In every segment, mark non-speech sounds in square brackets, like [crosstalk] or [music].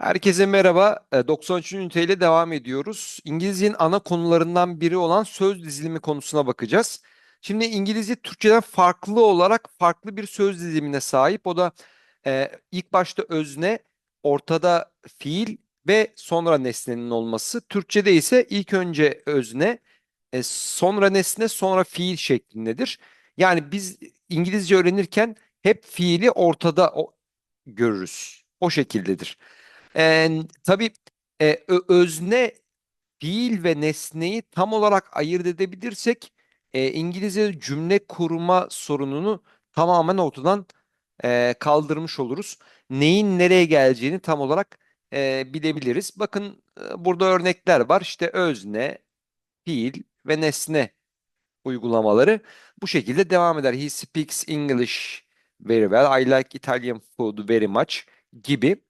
Herkese merhaba. E, 93. üniteyle devam ediyoruz. İngilizcenin ana konularından biri olan söz dizilimi konusuna bakacağız. Şimdi İngilizce Türkçeden farklı olarak farklı bir söz dizilimine sahip. O da e, ilk başta özne, ortada fiil ve sonra nesnenin olması. Türkçede ise ilk önce özne, e, sonra nesne, sonra fiil şeklindedir. Yani biz İngilizce öğrenirken hep fiili ortada görürüz. O şekildedir. Ee, tabii e, özne, fiil ve nesneyi tam olarak ayırt edebilirsek e, İngilizce cümle kurma sorununu tamamen ortadan e, kaldırmış oluruz. Neyin nereye geleceğini tam olarak e, bilebiliriz. Bakın e, burada örnekler var. İşte özne, fiil ve nesne uygulamaları bu şekilde devam eder. He speaks English very well. I like Italian food very much gibi.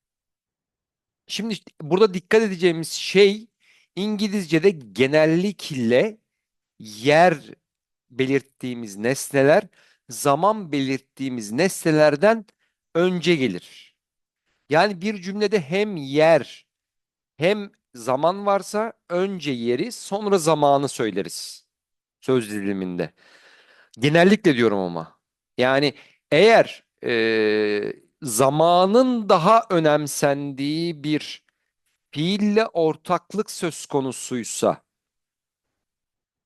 Şimdi burada dikkat edeceğimiz şey İngilizce'de genellikle yer belirttiğimiz nesneler zaman belirttiğimiz nesnelerden önce gelir. Yani bir cümlede hem yer hem zaman varsa önce yeri sonra zamanı söyleriz söz diliminde. Genellikle diyorum ama. Yani eğer e, zamanın daha önemsendiği bir fiille ortaklık söz konusuysa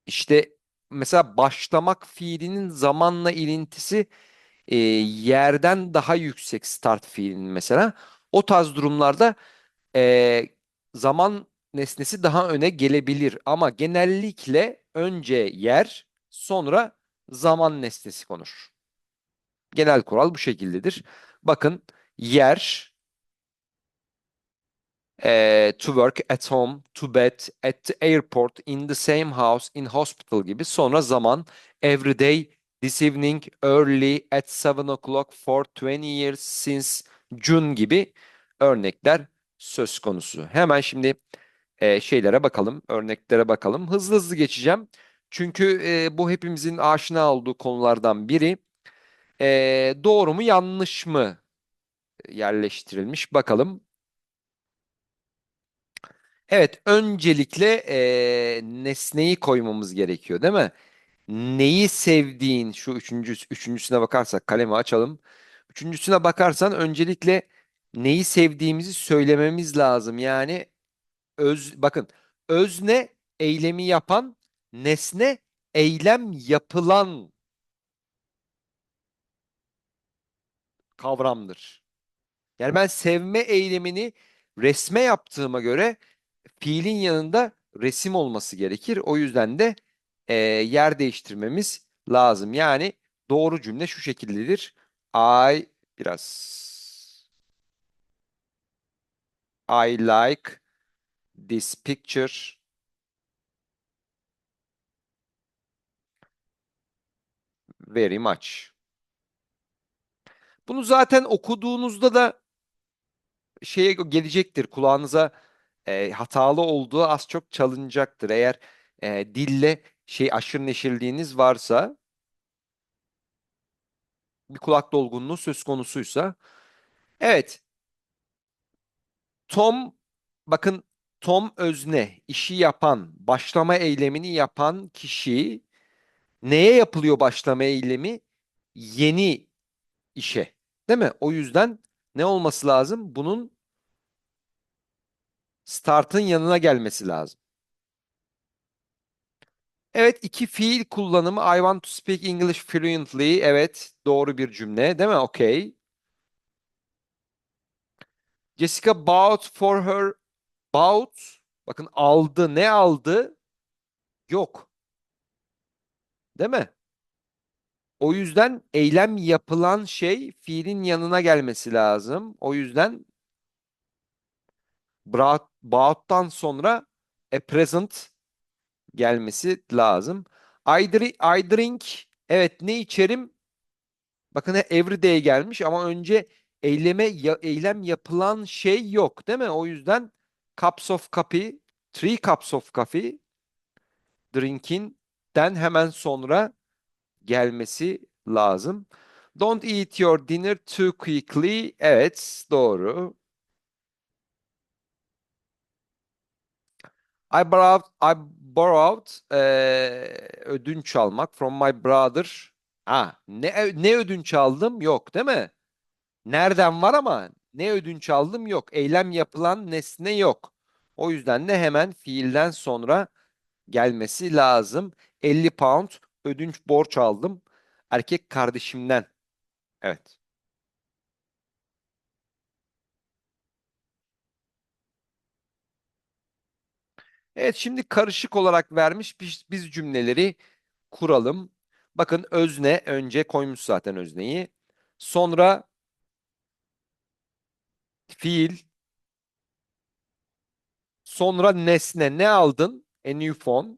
işte mesela başlamak fiilinin zamanla ilintisi e, yerden daha yüksek start fiilinin mesela o tarz durumlarda e, zaman nesnesi daha öne gelebilir ama genellikle önce yer sonra zaman nesnesi konur. Genel kural bu şekildedir. Bakın yer eh, to work at home, to bed, at the airport, in the same house, in hospital gibi. Sonra zaman every day, this evening, early, at 7 o'clock, for 20 years, since June gibi örnekler söz konusu. Hemen şimdi eh, şeylere bakalım, örneklere bakalım. Hızlı hızlı geçeceğim. Çünkü eh, bu hepimizin aşina olduğu konulardan biri. Eh, doğru mu yanlış mı yerleştirilmiş bakalım. Evet, öncelikle eee, nesneyi koymamız gerekiyor, değil mi? Neyi sevdiğin, şu üçüncü, üçüncüsüne bakarsak, kalemi açalım. Üçüncüsüne bakarsan öncelikle neyi sevdiğimizi söylememiz lazım. Yani öz, bakın, özne eylemi yapan, nesne eylem yapılan kavramdır. Yani ben sevme eylemini resme yaptığıma göre fiilin yanında resim olması gerekir. O yüzden de e, yer değiştirmemiz lazım. Yani doğru cümle şu şekildedir. I biraz I like this picture very much. Bunu zaten okuduğunuzda da şeye gelecektir. Kulağınıza e, hatalı olduğu az çok çalınacaktır. Eğer e, dille şey aşırı neşirliğiniz varsa bir kulak dolgunluğu söz konusuysa. Evet. Tom bakın Tom özne işi yapan başlama eylemini yapan kişi neye yapılıyor başlama eylemi? Yeni işe. Değil mi? O yüzden ne olması lazım? Bunun startın yanına gelmesi lazım. Evet iki fiil kullanımı I want to speak English fluently. Evet doğru bir cümle değil mi? Okay. Jessica bought for her bought bakın aldı ne aldı? Yok. Değil mi? O yüzden eylem yapılan şey fiilin yanına gelmesi lazım. O yüzden bought'tan sonra a present gelmesi lazım. I drink, I drink evet ne içerim? Bakın everyday gelmiş ama önce eyleme ya- eylem yapılan şey yok değil mi? O yüzden cups of coffee, three cups of coffee drinking'den hemen sonra gelmesi lazım. Don't eat your dinner too quickly. Evet, doğru. I borrowed, I borrowed eee, ödünç almak from my brother. Ha, ne ne ödünç aldım? Yok, değil mi? Nereden var ama ne ödünç aldım? Yok. Eylem yapılan nesne yok. O yüzden de hemen fiilden sonra gelmesi lazım. 50 pound ödünç borç aldım erkek kardeşimden. Evet. Evet şimdi karışık olarak vermiş biz, biz cümleleri kuralım. Bakın özne önce koymuş zaten özneyi. Sonra fiil. Sonra nesne ne aldın? A new phone.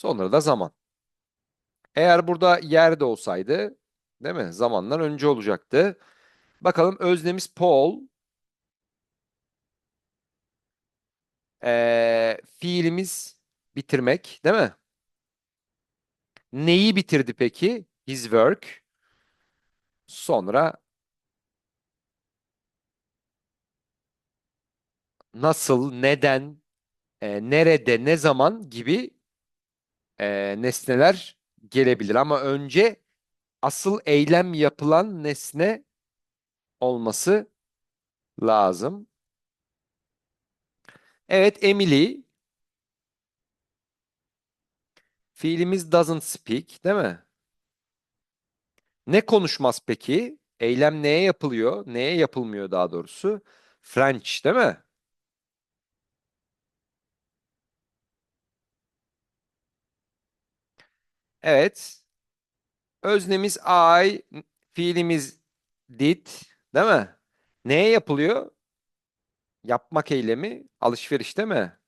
Sonra da zaman. Eğer burada yerde olsaydı, değil mi? Zamandan önce olacaktı. Bakalım öznemiz Paul. Ee, fiilimiz bitirmek, değil mi? Neyi bitirdi peki? His work. Sonra nasıl, neden, e, nerede, ne zaman gibi e, nesneler gelebilir. Ama önce asıl eylem yapılan nesne olması lazım. Evet, Emily. Fiilimiz doesn't speak, değil mi? Ne konuşmaz peki? Eylem neye yapılıyor? Neye yapılmıyor daha doğrusu? French, değil mi? Evet. Öznemiz I, fiilimiz did, değil mi? Neye yapılıyor? Yapmak eylemi alışveriş değil mi?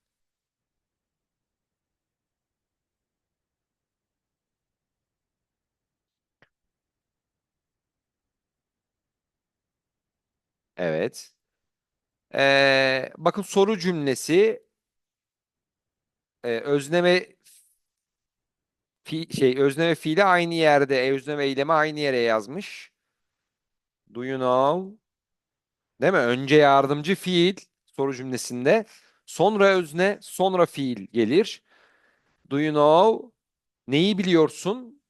Evet. Ee, bakın soru cümlesi e, özne ve fi- şey özne ve fiili aynı yerde, e, özne ve eylemi aynı yere yazmış. Do you know? Değil mi? Önce yardımcı fiil soru cümlesinde, sonra özne, sonra fiil gelir. Do you know? Neyi biliyorsun?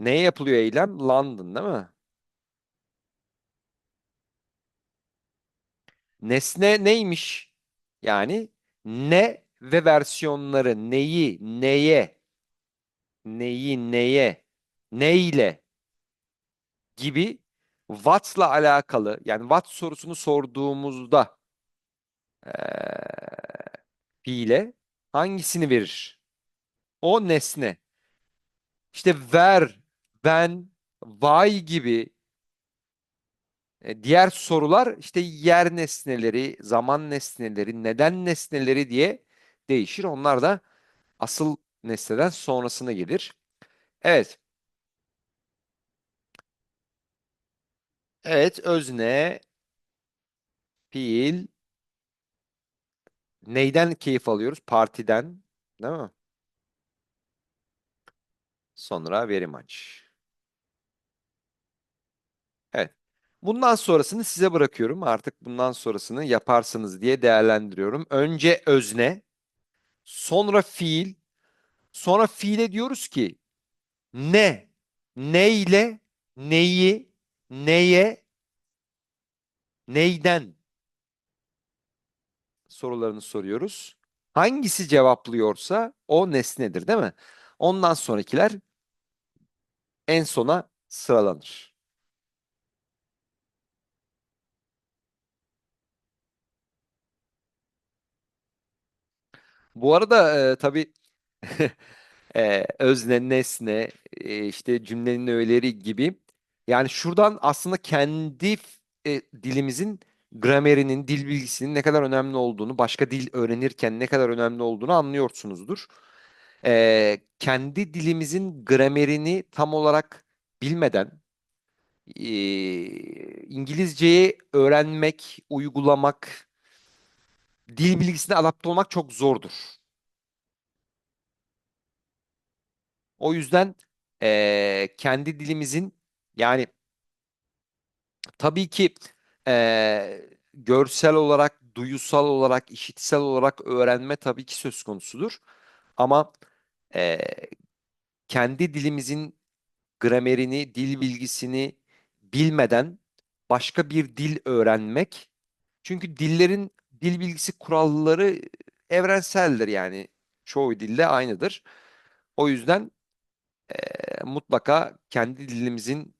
Neye yapılıyor eylem? London, değil mi? Nesne neymiş? Yani ne ve versiyonları neyi, neye, neyi, neye, neyle gibi what'la alakalı yani what sorusunu sorduğumuzda eee fiile hangisini verir? O nesne. İşte where, when, why gibi e, diğer sorular işte yer nesneleri, zaman nesneleri, neden nesneleri diye değişir. Onlar da asıl nesneden sonrasına gelir. Evet. Evet, özne, fiil. Neyden keyif alıyoruz? Partiden, değil mi? Sonra very much. Evet. Bundan sonrasını size bırakıyorum. Artık bundan sonrasını yaparsınız diye değerlendiriyorum. Önce özne, sonra fiil, sonra fiile diyoruz ki ne, neyle, neyi, neye, neyden sorularını soruyoruz. Hangisi cevaplıyorsa o nesnedir, değil mi? Ondan sonrakiler en sona sıralanır. Bu arada e, tabii [laughs] e, özne, nesne, e, işte cümlenin öğeleri gibi. Yani şuradan aslında kendi e, dilimizin gramerinin, dil bilgisinin ne kadar önemli olduğunu, başka dil öğrenirken ne kadar önemli olduğunu anlıyorsunuzdur. E, kendi dilimizin gramerini tam olarak bilmeden e, İngilizceyi öğrenmek, uygulamak, dil bilgisine adapte olmak çok zordur. O yüzden eee, kendi dilimizin yani tabii ki eee, görsel olarak, duyusal olarak, işitsel olarak öğrenme tabii ki söz konusudur. Ama e, kendi dilimizin gramerini, dil bilgisini bilmeden başka bir dil öğrenmek. Çünkü dillerin dil bilgisi kuralları evrenseldir yani çoğu dilde aynıdır. O yüzden mutlaka kendi dilimizin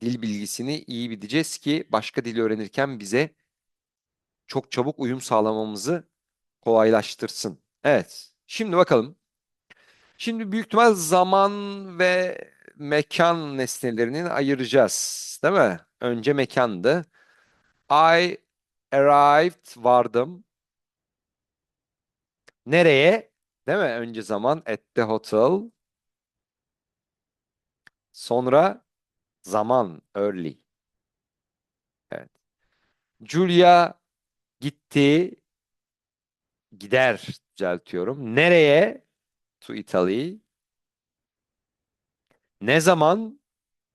dil bilgisini iyi bileceğiz ki başka dil öğrenirken bize çok çabuk uyum sağlamamızı kolaylaştırsın. Evet. Şimdi bakalım. Şimdi büyük ihtimal zaman ve mekan nesnelerini ayıracağız. Değil mi? Önce mekandı. I arrived vardım. Nereye? Değil mi? Önce zaman at the hotel. Sonra zaman early. Evet. Julia gitti. Gider düzeltiyorum. Nereye? To Italy. Ne zaman?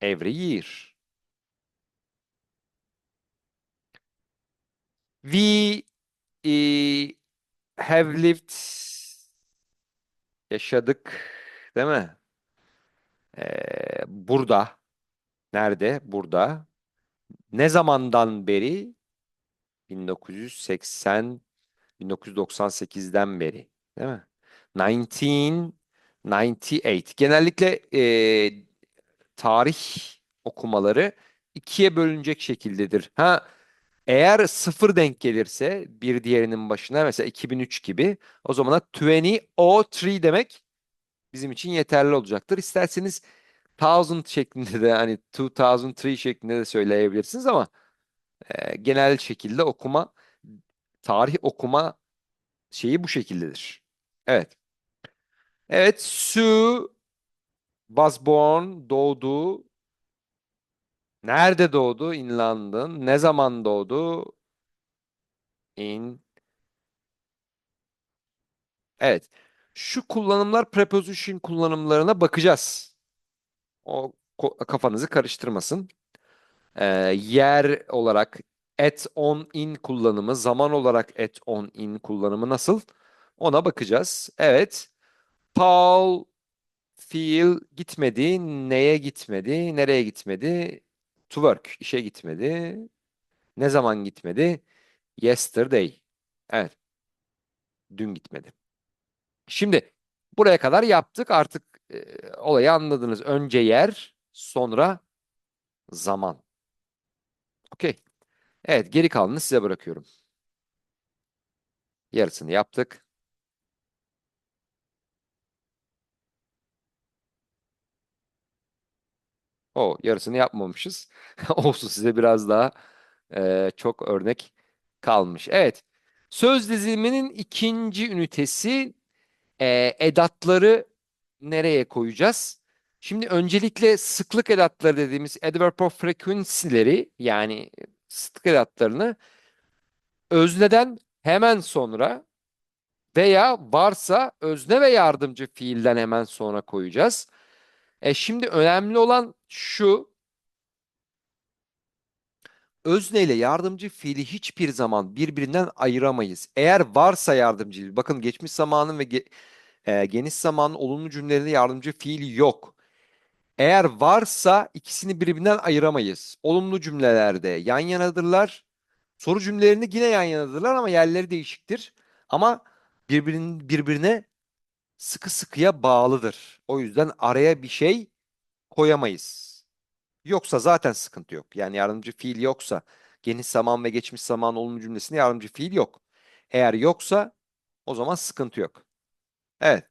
Every year. We eh, have lived yaşadık değil mi? Ee, burada. Nerede? Burada. Ne zamandan beri? 1980 1998'den beri. Değil mi? 1998. Genellikle e, tarih okumaları ikiye bölünecek şekildedir. Ha eğer sıfır denk gelirse bir diğerinin başına mesela 2003 gibi o zaman da 2003 demek bizim için yeterli olacaktır. İsterseniz thousand şeklinde de hani 2003 şeklinde de söyleyebilirsiniz ama e, genel şekilde okuma tarih okuma şeyi bu şekildedir. Evet. Evet, Sue was born, doğdu. Nerede doğdu? In London. Ne zaman doğdu? In. Evet. Şu kullanımlar preposition kullanımlarına bakacağız. O kafanızı karıştırmasın. Ee, yer olarak at on in kullanımı, zaman olarak at on in kullanımı nasıl? Ona bakacağız. Evet. Paul fiil gitmedi. Neye gitmedi? Nereye gitmedi? To work. işe gitmedi. Ne zaman gitmedi? Yesterday. Evet. Dün gitmedi. Şimdi buraya kadar yaptık. Artık e, olayı anladınız. Önce yer, sonra zaman. Okey. Evet, geri kalanını size bırakıyorum. Yarısını yaptık. O yarısını yapmamışız. [laughs] Olsun size biraz daha e, çok örnek kalmış. Evet. Söz diziliminin ikinci ünitesi e, edatları nereye koyacağız? Şimdi öncelikle sıklık edatları dediğimiz adverb of frequency'leri yani sıklık edatlarını özneden hemen sonra veya varsa özne ve yardımcı fiilden hemen sonra koyacağız. E şimdi önemli olan şu. Özne ile yardımcı fiili hiçbir zaman birbirinden ayıramayız. Eğer varsa yardımcı fiil. Bakın geçmiş zamanın ve ge- e, geniş zamanın olumlu cümlelerinde yardımcı fiil yok. Eğer varsa ikisini birbirinden ayıramayız. Olumlu cümlelerde yan yanadırlar. Soru cümlelerinde yine yan yanadırlar ama yerleri değişiktir. Ama birbirinin birbirine sıkı sıkıya bağlıdır. O yüzden araya bir şey koyamayız. Yoksa zaten sıkıntı yok. Yani yardımcı fiil yoksa geniş zaman ve geçmiş zaman olumlu cümlesinde yardımcı fiil yok. Eğer yoksa o zaman sıkıntı yok. Evet.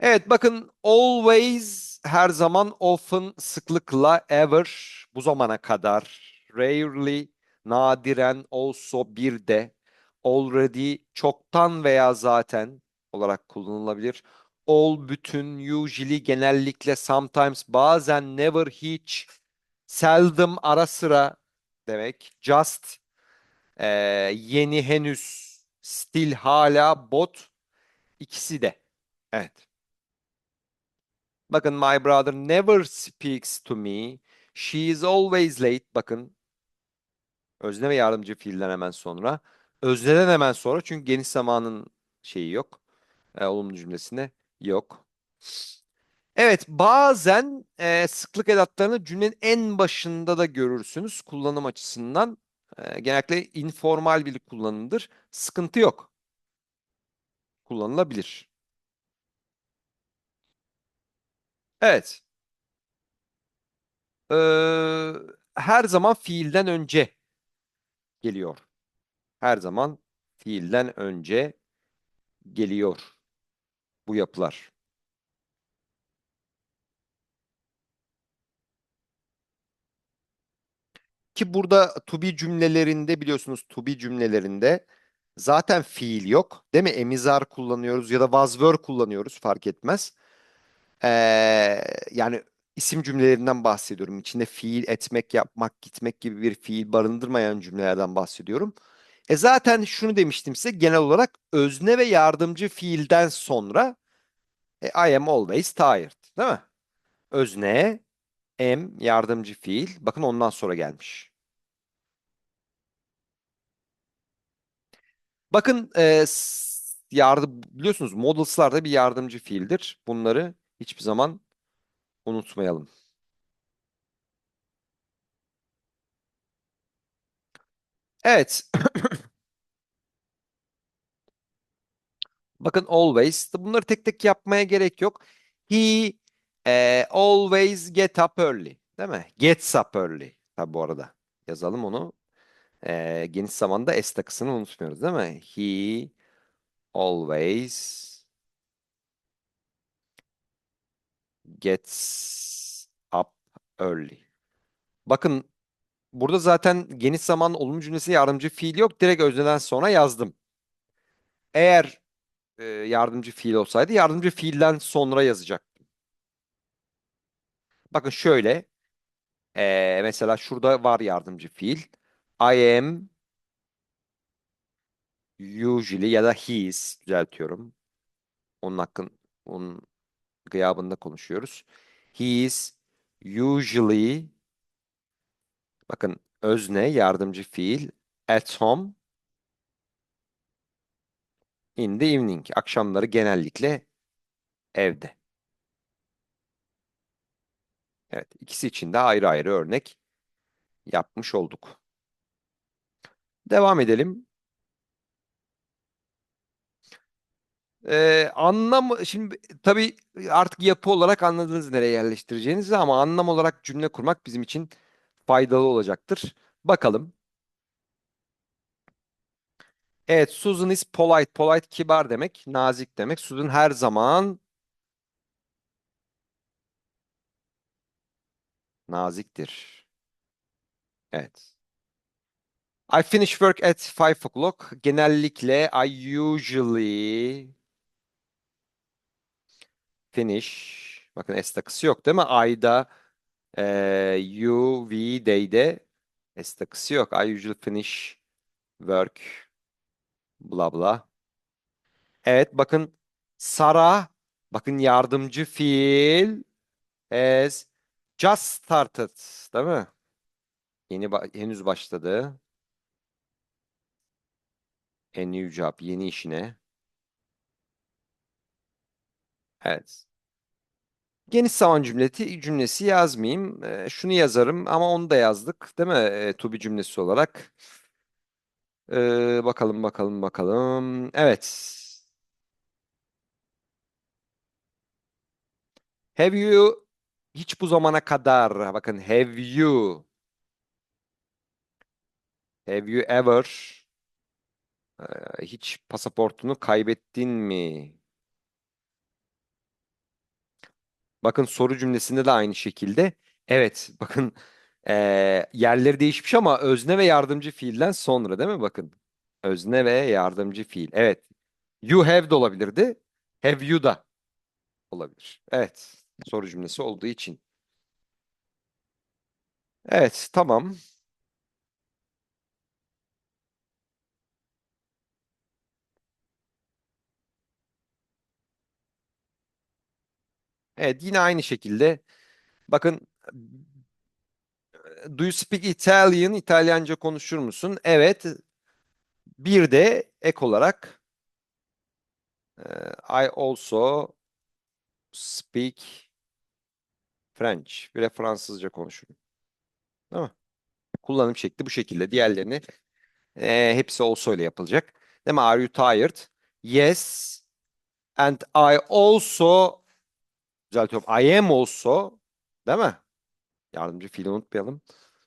Evet bakın always her zaman often sıklıkla ever bu zamana kadar rarely nadiren also bir de already çoktan veya zaten olarak kullanılabilir. All bütün usually genellikle sometimes bazen never hiç seldom ara sıra demek. Just eee, yeni henüz still hala bot ikisi de. Evet. Bakın my brother never speaks to me. She is always late. Bakın Özne ve yardımcı fiilden hemen sonra. Özneden hemen sonra çünkü geniş zamanın şeyi yok. E, olumlu cümlesinde yok. Evet, bazen e, sıklık edatlarını cümlenin en başında da görürsünüz kullanım açısından. E, genellikle informal bir kullanımdır. Sıkıntı yok. Kullanılabilir. Evet. Ee, her zaman fiilden önce geliyor. Her zaman fiilden önce geliyor bu yapılar. Ki burada to be cümlelerinde biliyorsunuz to be cümlelerinde zaten fiil yok. Değil mi? Emizar kullanıyoruz ya da was were kullanıyoruz fark etmez. Ee, yani isim cümlelerinden bahsediyorum. İçinde fiil etmek, yapmak, gitmek gibi bir fiil barındırmayan cümlelerden bahsediyorum. E zaten şunu demiştim size genel olarak özne ve yardımcı fiilden sonra e, I am always tired, değil mi? Özne, am yardımcı fiil. Bakın ondan sonra gelmiş. Bakın e, yardım biliyorsunuz modals'lar da bir yardımcı fiildir. Bunları hiçbir zaman unutmayalım. Evet. [coughs] Bakın always. Bunları tek tek yapmaya gerek yok. He e, always get up early. Değil mi? Gets up early. Tabi bu arada. Yazalım onu. E, geniş zamanda s takısını unutmuyoruz değil mi? He always gets up early. Bakın burada zaten geniş zaman olumlu cümlesi yardımcı fiil yok. Direkt özneden sonra yazdım. Eğer e, yardımcı fiil olsaydı yardımcı fiilden sonra yazacaktım. Bakın şöyle. e, mesela şurada var yardımcı fiil. I am usually ya da he is düzeltiyorum. Onun hakkın onun gıyabında konuşuyoruz. He is usually bakın özne yardımcı fiil at home in the evening. Akşamları genellikle evde. Evet, ikisi için de ayrı ayrı örnek yapmış olduk. Devam edelim. Ee, anlam şimdi tabii artık yapı olarak anladınız nereye yerleştireceğinizi ama anlam olarak cümle kurmak bizim için faydalı olacaktır. Bakalım. Evet, Susan is polite. Polite kibar demek, nazik demek. Susan her zaman naziktir. Evet. I finish work at five o'clock. Genellikle I usually finish. Bakın S takısı yok değil mi? I'da e, you, we, they'de S takısı yok. I usually finish work bla bla. Evet bakın Sara bakın yardımcı fiil has just started değil mi? Yeni ba- henüz başladı. A new job yeni işine. Evet. Geniş zaman cümleti cümlesi yazmayayım. Ee, şunu yazarım ama onu da yazdık değil mi? Ee, to cümlesi olarak. Ee, bakalım bakalım bakalım. Evet. Have you hiç bu zamana kadar bakın have you have you ever e, hiç pasaportunu kaybettin mi? Bakın soru cümlesinde de aynı şekilde. Evet bakın e, yerleri değişmiş ama özne ve yardımcı fiilden sonra değil mi? Bakın özne ve yardımcı fiil. Evet. You have de olabilirdi. Have you da olabilir. Evet. Soru cümlesi olduğu için. Evet tamam. Evet yine aynı şekilde bakın Do you speak Italian? İtalyanca konuşur musun? Evet. Bir de ek olarak I also speak French. Bir de Fransızca konuşurum. Değil mi? Kullanım şekli bu şekilde. Diğerlerini e, hepsi also ile yapılacak. Değil mi? Are you tired? Yes. And I also düzeltiyorum. I am also değil mi? Yardımcı fiili unutmayalım.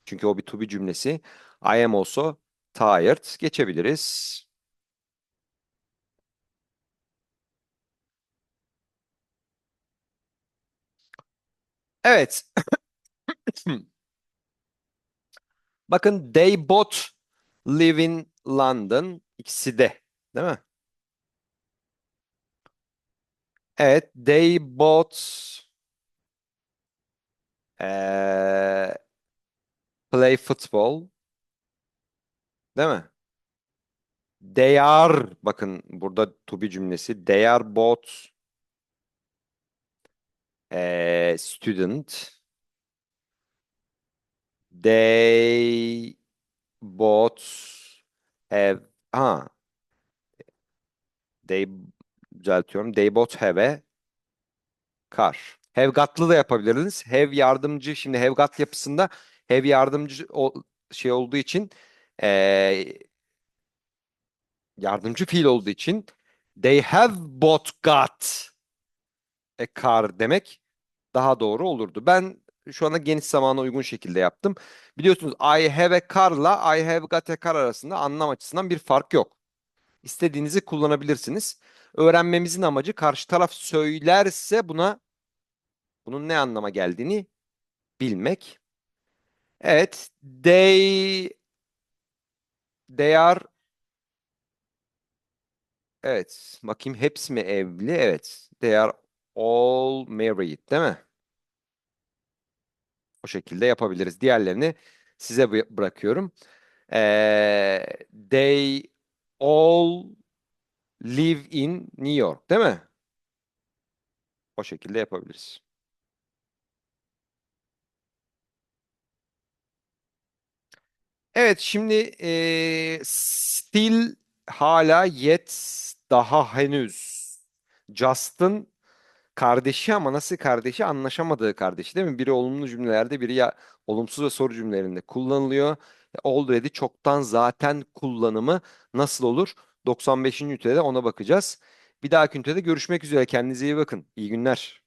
Çünkü o bir to be cümlesi. I am also tired. Geçebiliriz. Evet. [clears throat] Bakın they both live in London. İkisi de. Değil mi? Evet. They both eee, play football. Değil mi? They are bakın burada to be cümlesi. They are both eee, student. They both have ha they düzeltiyorum. They both have a car. Have got'lı da yapabilirsiniz. Have yardımcı. Şimdi have got yapısında have yardımcı o, şey olduğu için eee, yardımcı fiil olduğu için they have both got a car demek daha doğru olurdu. Ben şu anda geniş zamana uygun şekilde yaptım. Biliyorsunuz I have a car'la I have got a car arasında anlam açısından bir fark yok. İstediğinizi kullanabilirsiniz. Öğrenmemizin amacı karşı taraf söylerse buna bunun ne anlama geldiğini bilmek. Evet, they they are Evet, bakayım hepsi mi evli? Evet. They are all married, değil mi? O şekilde yapabiliriz. Diğerlerini size bı- bırakıyorum. Ee, they all live in New York, değil mi? O şekilde yapabiliriz. Evet, şimdi eee, still hala yet daha henüz Just'ın kardeşi ama nasıl kardeşi anlaşamadığı kardeşi değil mi? Biri olumlu cümlelerde biri ya olumsuz ve soru cümlelerinde kullanılıyor. Already çoktan zaten kullanımı nasıl olur? 95. ünitede ona bakacağız. Bir dahaki ünitede görüşmek üzere. Kendinize iyi bakın. İyi günler.